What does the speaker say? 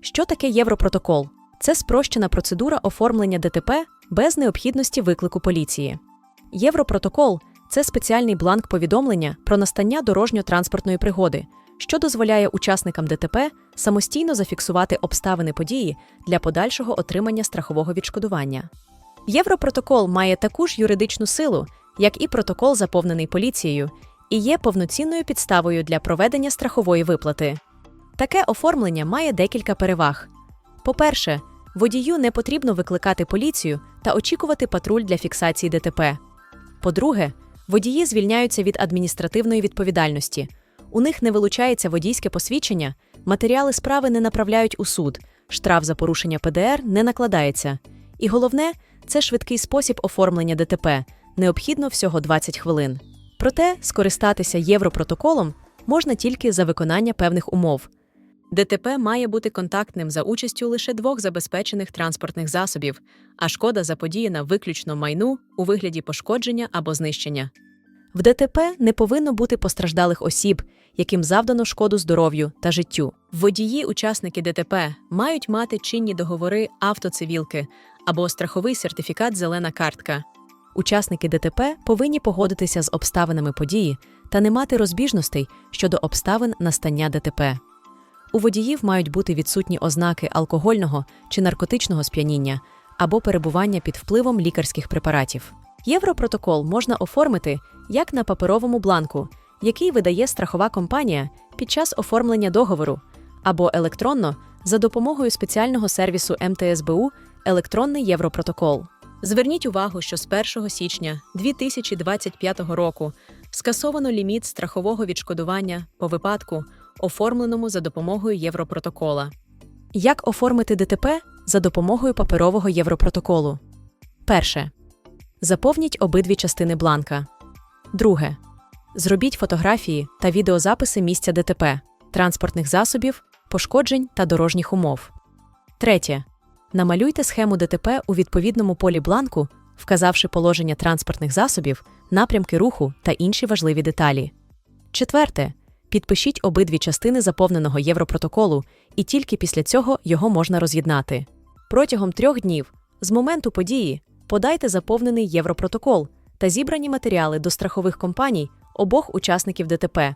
Що таке Європротокол? Це спрощена процедура оформлення ДТП без необхідності виклику поліції. Європротокол це спеціальний бланк повідомлення про настання дорожньо-транспортної пригоди, що дозволяє учасникам ДТП самостійно зафіксувати обставини події для подальшого отримання страхового відшкодування. Європротокол має таку ж юридичну силу, як і протокол, заповнений поліцією, і є повноцінною підставою для проведення страхової виплати. Таке оформлення має декілька переваг. По-перше, водію не потрібно викликати поліцію та очікувати патруль для фіксації ДТП. По-друге, водії звільняються від адміністративної відповідальності. У них не вилучається водійське посвідчення, матеріали справи не направляють у суд, штраф за порушення ПДР не накладається. І головне, це швидкий спосіб оформлення ДТП, необхідно всього 20 хвилин. Проте скористатися Європротоколом можна тільки за виконання певних умов. ДТП має бути контактним за участю лише двох забезпечених транспортних засобів, а шкода заподіяна виключно майну у вигляді пошкодження або знищення. В ДТП не повинно бути постраждалих осіб, яким завдано шкоду здоров'ю та життю. Водії, учасники ДТП мають мати чинні договори автоцивілки або страховий сертифікат Зелена картка. Учасники ДТП повинні погодитися з обставинами події та не мати розбіжностей щодо обставин настання ДТП. У водіїв мають бути відсутні ознаки алкогольного чи наркотичного сп'яніння або перебування під впливом лікарських препаратів. Європротокол можна оформити як на паперовому бланку, який видає страхова компанія під час оформлення договору, або електронно за допомогою спеціального сервісу МТСБУ Електронний Європротокол. Зверніть увагу, що з 1 січня 2025 року скасовано ліміт страхового відшкодування по випадку, оформленому за допомогою Європротокола. Як оформити ДТП за допомогою паперового Європротоколу? Перше. Заповніть обидві частини бланка. Друге. Зробіть фотографії та відеозаписи місця ДТП, транспортних засобів, пошкоджень та дорожніх умов. Третє. Намалюйте схему ДТП у відповідному полі бланку, вказавши положення транспортних засобів, напрямки руху та інші важливі деталі. Четверте. Підпишіть обидві частини заповненого Європротоколу, і тільки після цього його можна роз'єднати. Протягом трьох днів з моменту події подайте заповнений Європротокол та зібрані матеріали до страхових компаній обох учасників ДТП.